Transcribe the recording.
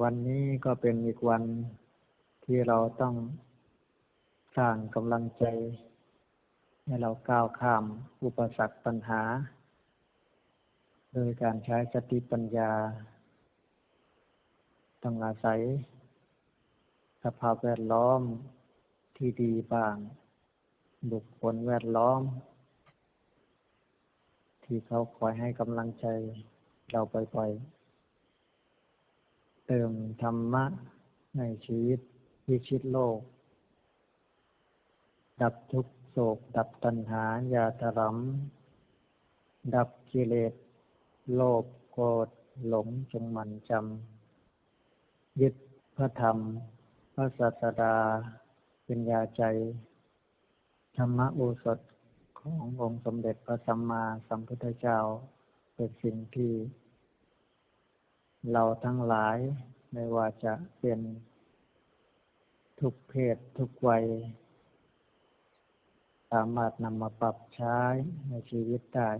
วันนี้ก็เป็นอีกวันที่เราต้องสร้างกำลังใจ ให้เราก้าวข้ามอุปสรรคปัญหา โดยการใช้สติปัญญา ต้องอาศัย สภาพแวดล้อมที่ดีบ้าง บุคคลแวดล้อม ที่เขาคอยให้กำลังใจเราบ่อยๆ เติมธรรมะในชีวิตวิชิตโลก ดับทุกโศก ดับตัณหาอย่าตรำดับกิเลส โลภโกรธหลงจงมันจำยึดพระธรรม พระศาสดาเป็นยาใจ ธรรมโอสถขององค์สมเด็จพระสัมมาสัมพุทธเจ้าเป็นสิ่งที่ เราทั้งหลายไม่ว่าจะเป็นทุกเพศทุกวัย สามารถนำมาปรับใช้ในชีวิตได้